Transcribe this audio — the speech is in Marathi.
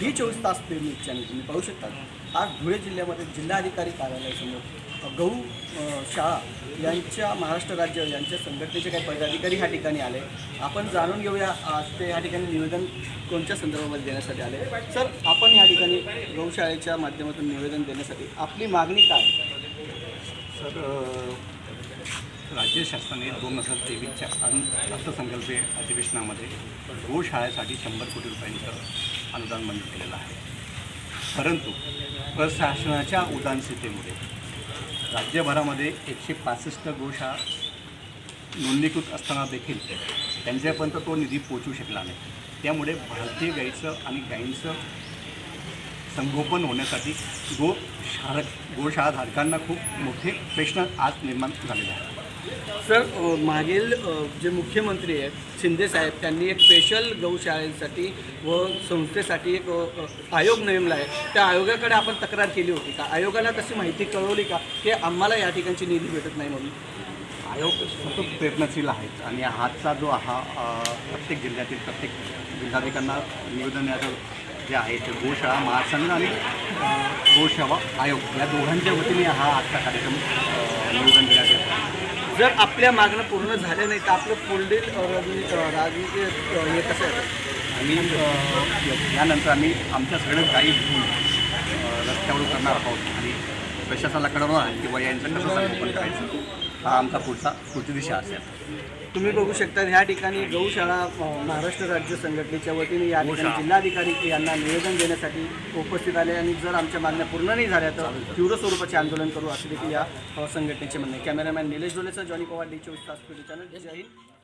ही चोवीस तास न्यूज चॅनल तुम्ही पाहू शकता. आज धुळे जिल्ह्यामध्ये जिल्हाधिकारी कार्यालयासमोर गहू शाळा यांच्या महाराष्ट्र राज्य यांच्या संघटनेचे काही पदाधिकारी ह्या ठिकाणी आले. आपण जाणून घेऊया आज ते ह्या ठिकाणी निवेदन कोणत्या संदर्भामध्ये देण्यासाठी आले. सर आपण ह्या ठिकाणी गौशाळेच्या माध्यमातून निवेदन देण्यासाठी आपली मागणी काय? सर राज्य शासनाने दोन हजार तेवीसच्या अर्थसंकल्पीय अधिवेशनामध्ये गोशाळेसाठी शंभर कोटी रुपयांचं अनुदान मंजूर केलेलं आहे. परंतु प्रशासनाच्या उदासीनतेमुळे राज्यभरामध्ये एकशे पासष्ट गोशाळा नोंदणीकृत असताना देखील त्यांच्यापर्यंत तो निधी पोचू शकला नाही. त्यामुळे भारतीय गाईचं आणि गाईंचं संगोपन होण्यासाठी गो शाळा गोशाळाधारकांना खूप मोठे प्रश्न आज निर्माण झालेले आहेत. सर मागील जे मुख्यमंत्री आहेत शिंदे साहेब त्यांनी एक स्पेशल गौशाळेसाठी व संस्थेसाठी एक आयोग नेमला आहे. त्या आयोगाकडे आपण तक्रार केली होती का? आयोगाला तशी माहिती कळवली का? की आम्हाला या ठिकाणची निधी भेटत नाही म्हणून. आयोग सतत प्रयत्नशील आहेत आणि हातचा जो हा प्रत्येक जिल्ह्यातील प्रत्येक जिल्हाधिकांना निवेदन देण्याचं जे आहे ते गोशाळा महासंघ आणि गोसेवा आयोग या दोघांच्या वतीने हा आजचा कार्यक्रम निवेदन दिला आहे जर आपल्या मागणं पूर्ण झालं नाही तर आपलं पुढील अ, रणनी- राजनीती हे कसं आणि यानंतर आम्ही आमच्या सगळं काही रस्त्यावर करणार आहोत आणि प्रशासनाला कळवणार किंवा यांचं कसं करायचं हा आमचा पुढचा पुढची दिशा असेल. तुम्ही बघू शकता ह्या ठिकाणी गौशाळा महाराष्ट्र राज्य संघटनेच्या वतीने या ठिकाणी. जिल्हाधिकारी यांना निवेदन देण्यासाठी उपस्थित आले आणि जर आमच्या मागण्या पूर्ण नाही झाल्या तर तीव्र स्वरूपाचे आंदोलन करू असे देखील या संघटनेचे म्हणणे कॅमेरामॅन निलेश डोलेसह जॉनी पवार डी चोवीस तास चॅनल जय हिंद.